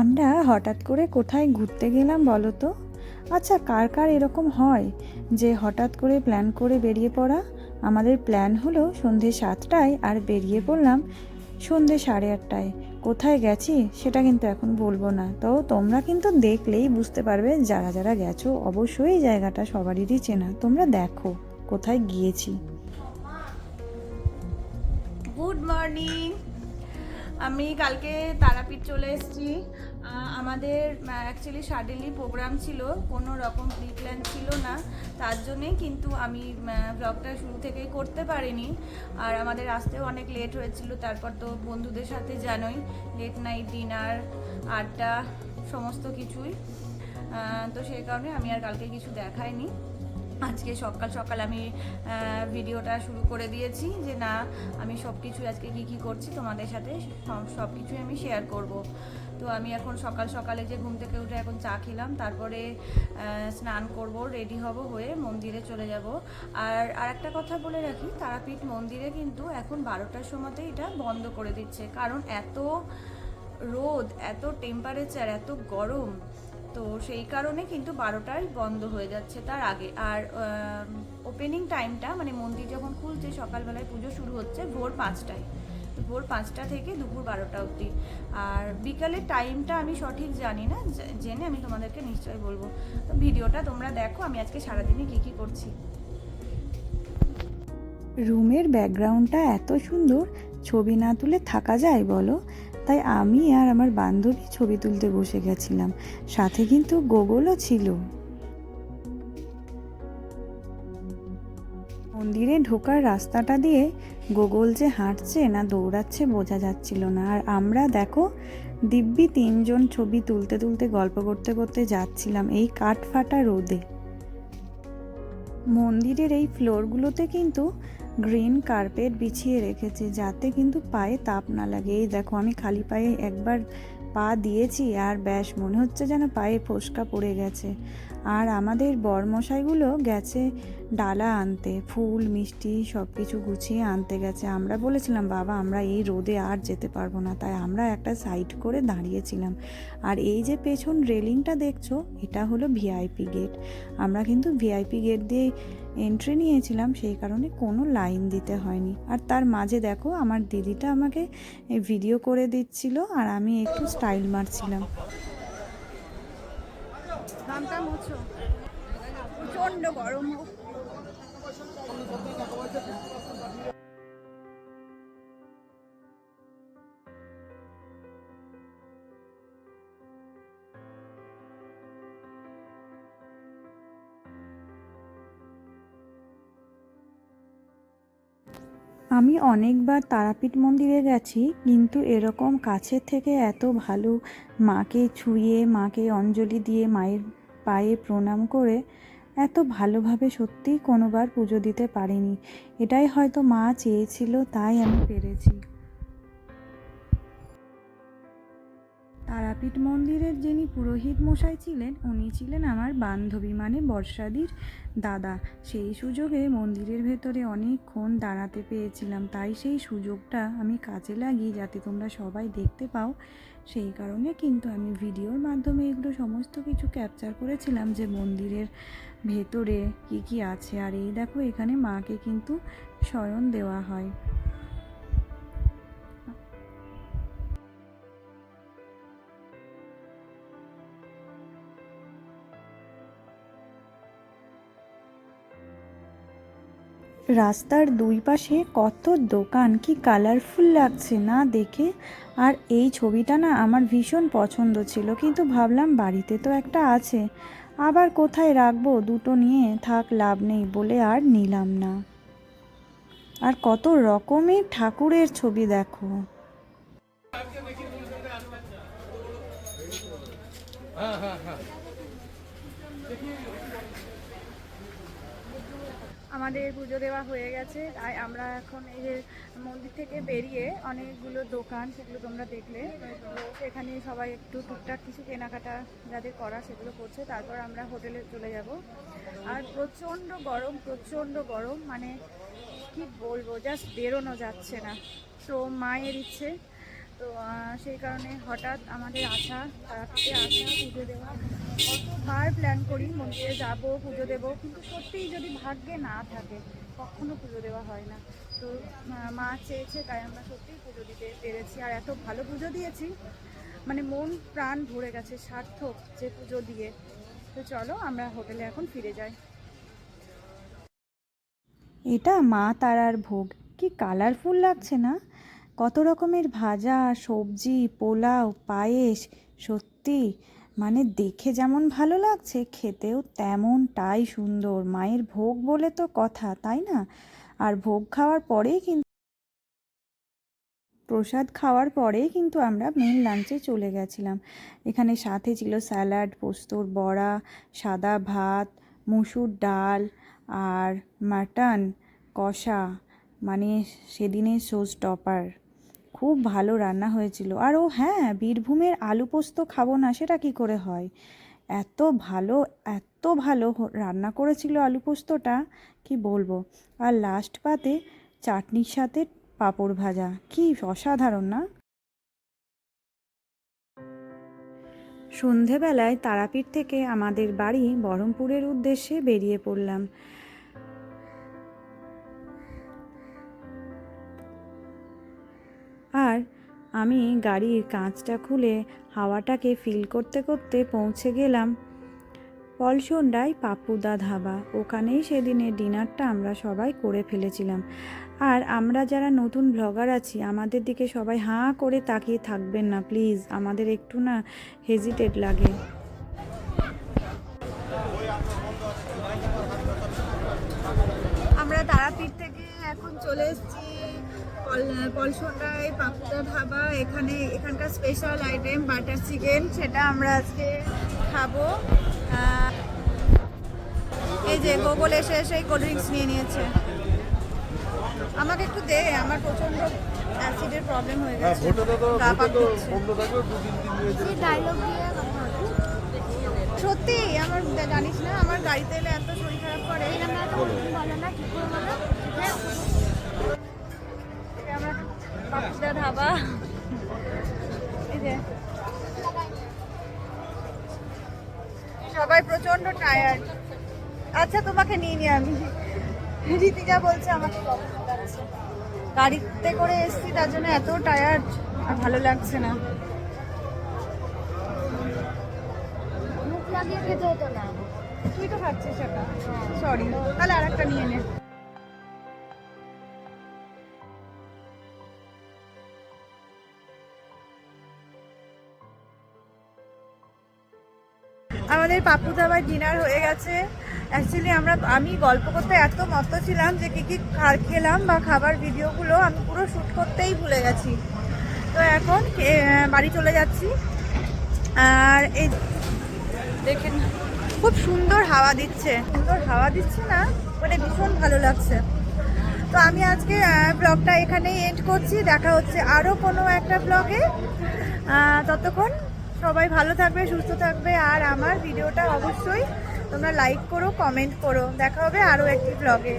আমরা হঠাৎ করে কোথায় ঘুরতে গেলাম বলো তো? আচ্ছা কার কার এরকম হয় যে হঠাৎ করে প্ল্যান করে বেরিয়ে পড়া? আমাদের প্ল্যান হলো সন্ধে সাতটায় আর বেরিয়ে পড়লাম সন্ধে সাড়ে আটটায়। কোথায় গেছি সেটা কিন্তু এখন বলব না। তো তোমরা কিন্তু দেখলেই বুঝতে পারবে, যারা যারা গেছো অবশ্যই জায়গাটা সবারই চেনা। তোমরা দেখো কোথায় গিয়েছি। গুড মর্নিং আমি কালকে তারাপীঠ চলে এসেছি। আমাদের অ্যাকচুয়ালি সাডেনলি প্রোগ্রাম ছিল, কোনো রকম প্রি প্ল্যান ছিল না। তার জন্যেই কিন্তু আমি ব্লগটা শুরু থেকেই করতে পারিনি। আর আমাদের আসতেও অনেক লেট হয়েছিল, তারপর তো বন্ধুদের সাথে জানোই লেট নাইট ডিনার আড্ডা, সমস্ত কিছুই। তো সেই কারণে আমি আর কালকে কিছু দেখাইনি। আজকে সকাল সকাল আমি ভিডিওটা শুরু করে দিয়েছি যে না, আমি সব কিছু আজকে কী কী করছি তোমাদের সাথে, সব কিছুই আমি শেয়ার করব। তো আমি এখন সকাল সকালে যে ঘুম থেকে উঠে এখন চা খেলাম, তারপরে স্নান করব রেডি হব হয়ে মন্দিরে চলে যাব। আর আর একটা কথা বলে রাখি, তারাপীঠ মন্দিরে কিন্তু এখন বারোটার সময়তে এটা বন্ধ করে দিচ্ছে। কারণ এত রোদ, এত টেম্পারেচার এত গরম তো সেই কারণে কিন্তু বারোটায় বন্ধ হয়ে যাচ্ছে তার আগে। আর ওপেনিং টাইমটা মানে মন্দির যখন খুলছে, সকালবেলায় পুজো শুরু হচ্ছে ভোর পাঁচটায়। ভোর পাঁচটা থেকে দুপুর বারোটা অবধি। আর বিকালের টাইমটা আমি সঠিক জানি না জেনে আমি তোমাদেরকে নিশ্চয়ই বলব। তো ভিডিওটা তোমরা দেখো, আমি আজকে সারাদিনে কী কী করছি। রুমের ব্যাকগ্রাউন্ডটা এত সুন্দর, ছবি না তুলে থাকা যায় বলো। তাই আমি আর আমার বান্ধবী ছবি তুলতে বসে গেছিলাম। সাথে কিন্তু গোগলও ছিল। মন্দিরে ঢোকার রাস্তাটা দিয়ে গোগল যে হাঁটছে না দৌড়াচ্ছে বোঝা যাচ্ছিল না। আর আমরা দেখো, দিব্যি তিনজন ছবি তুলতে তুলতে গল্প করতে করতে যাচ্ছিলাম এই কাঠ ফাটা রোদে। মন্দিরের এই ফ্লোরগুলোতে কিন্তু গ্রিন কার্পেট বিছিয়ে রেখেছে যাতে কিন্তু পায়ে তাপ না লাগে। এই দেখো, আমি খালি পায়ে একবার পা দিয়েছি আর ব্যাস, মনে হচ্ছে যেন পায়ে ফোসকা পড়ে গেছে। আর আমাদের বরমশাইগুলো গেছে ডালা আনতে, ফুল, মিষ্টি সব কিছু গুছিয়ে আনতে গেছে। আমরা বলেছিলাম, বাবা, আমরা এই রোদে আর যেতে পারব না। তাই আমরা একটা সাইড করে দাঁড়িয়েছিলাম। আর এই যে পেছন রেলিংটা দেখছ, এটা হলো ভিআইপি গেট। আমরা কিন্তু ভিআইপি গেট দিয়ে এন্ট্রি নিয়েছিলাম, সেই কারণে কোনো লাইন দিতে হয়নি। আর তার মাঝে দেখো, আমার দিদিটা আমাকে ভিডিও করে দিচ্ছিল আর আমি একটু স্টাইল মারছিলাম। প্রচণ্ড গরম আমি অনেকবার তারাপীঠ মন্দিরে গেছি, কিন্তু এরকম কাছের থেকে এত ভালো মাকে ছুঁয়ে, মাকে অঞ্জলি দিয়ে মায়ের পায়ে প্রণাম করে এত ভালোভাবে সত্যিই কোনোবার পুজো দিতে পারিনি। এটাই হয়তো মা চেয়েছিল, তাই আমি পেরেছি। তারাপীঠ মন্দিরের যিনি পুরোহিত মশাই ছিলেন, উনি ছিলেন আমার বান্ধবী মানে বর্ষাদির দাদা। সেই সুযোগে মন্দিরের ভেতরে অনেকক্ষণ দাঁড়াতে পেয়েছিলাম তাই সেই সুযোগটা আমি কাজে লাগিয়ে, যাতে তোমরা সবাই দেখতে পাও। সেই কারণে কিন্তু আমি ভিডিওর মাধ্যমে এগুলো সমস্ত কিছু ক্যাপচার করেছিলাম যে মন্দিরের ভেতরে কি কি আছে। আর এই দেখো, এখানে মাকে কিন্তু শয়ন দেওয়া হয়। রাস্তার দুই পাশে কত দোকান, কি কালারফুল লাগছে না দেখে? আর এই ছবিটা না আমার ভীষণ পছন্দ ছিল, কিন্তু ভাবলাম বাড়িতে তো একটা আছে, আবার কোথায় রাখব দুটো নিয়ে? থাক, লাভ নেই বলে আর নিলাম না। আর কত রকমের ঠাকুরের ছবি দেখো। আমাদের পুজো দেওয়া হয়ে গেছে, তাই আমরা এখন এই যে মন্দির থেকে বেরিয়ে অনেকগুলো দোকান সেগুলো তোমরা দেখলে। সেখানে সবাই একটু টুকটাক কিছু কেনাকাটা যাদের করা সেগুলো করছে, তারপর আমরা হোটেলে চলে যাব। আর প্রচণ্ড গরম প্রচণ্ড গরম মানে কি বলব জাস্ট বেরোনো যাচ্ছে না। তো মায়ের ইচ্ছে, তো সেই কারণে হঠাৎ আমাদের আসা তারাপীঠে আসা, পুজো দেওয়া কতবার প্ল্যান করি, মন্দিরে যাব, পুজো দেবো, কিন্তু সত্যিই যদি ভাগ্যে না থাকে, কখনো পুজো দেওয়া হয় না। তো, মা চেয়েছে, তাই আমরা সত্যিই পুজো দিতে পেরেছি। আর এত ভালো পুজো দিয়েছি মানে মন, প্রাণ ভরে গেছে সার্থক যে পুজো দিয়ে। তো চলো, আমরা হোটেলে এখন ফিরে যাই। এটা মা তারার ভোগ। কি কালারফুল লাগছে না? কত রকমের ভাজা, সবজি, পোলাও, পায়েস, সত্যি। মানে দেখে যেমন ভালো লাগছে, খেতেও তেমনটাই সুন্দর। মায়ের ভোগ বলে তো কথা, তাই না? আর ভোগ খাওয়ার পরেই কিন্তু প্রসাদ খাওয়ার পরেই কিন্তু আমরা মেন লাঞ্চে চলে গেছিলাম। এখানে সাথে ছিল স্যালাড, পোস্তর বড়া, সাদা ভাত, মুসুর ডাল আর মাটন কষা মানে সেদিনের শোজ টপার খুব ভালো রান্না হয়েছিল। আর ও হ্যাঁ বীরভূমের আলু পোস্ত খাব না, সেটা কি করে হয়? এত ভালো এত ভালো রান্না করেছিল আলু পোস্তটা, কি বলব? আর লাস্ট পাতে চাটনির সাথে পাঁপড় ভাজা, কি অসাধারণ না? সন্ধেবেলায় তারাপীঠ থেকে আমাদের বাড়ি বহরমপুরের উদ্দেশ্যে বেরিয়ে পড়লাম। আমি গাড়ির কাঁচটা খুলে হাওয়াটাকে ফিল করতে করতে পৌঁছে গেলাম। পলসন্ডায় পাপুদা ধাবা, ওখানেই সেদিনের ডিনারটা আমরা সবাই করে ফেলেছিলাম। আর আমরা যারা নতুন ব্লগার আছি, আমাদের দিকে সবাই হাঁ করে তাকিয়ে থাকবেন না প্লিজ আমাদের একটু না হেজিটেট লাগে। আমরা তারাপীঠ থেকে এখন চলে এসেছি পলসন্ডায় পাপুদা ধাবা এখানে এখানকার স্পেশাল আইটেম বাটার চিকেন সেটা আমরা আজকে খাব। এই যে গোগল এসে এসে কোল্ড ড্রিঙ্কস নিয়ে নিয়েছে। আমাকে একটু দে আমার প্রচণ্ড অ্যাসিডের প্রবলেম হয়ে হ্যাঁ গেছে। গা মিনিট সত্যি আমার জানিস না আমার গাড়িতে এলে এত শরীর খারাপ টায়ার্ড আচ্ছা তোমাকে নিয়ে নি আমি। রীতিকা বলছে আমাকে গাড়িতে করে এসছি তার জন্য এত টায়ার্ড আর ভালো লাগছে না। মুখ লাগিয়ে খেতে হতো না। তুই তো খাচ্ছিস এটা সরি তাহলে আর একটা নিয়ে নে। আমাদের পাপু দাবার ডিনার হয়ে গেছে। অ্যাকচুয়ালি আমরা, আমি গল্প করতে এত মস্ত ছিলাম যে কী কী খেলাম বা খাবার ভিডিওগুলো আমি পুরো শ্যুট করতেই ভুলে গেছি। তো এখন বাড়ি চলে যাচ্ছি। আর এই দেখেন, খুব সুন্দর হাওয়া দিচ্ছে। সুন্দর হাওয়া দিচ্ছে না মানে ভীষণ ভালো লাগছে। তো আমি আজকে ব্লগটা এখানেই এন্ড করছি। দেখা হচ্ছে আরও কোনো একটা ব্লগে ততক্ষণ সবাই ভালো থাকবে, সুস্থ থাকবে। আর আমার ভিডিওটা অবশ্যই তোমরা লাইক করো কমেন্ট করো। দেখা হবে আরও একটি ব্লগে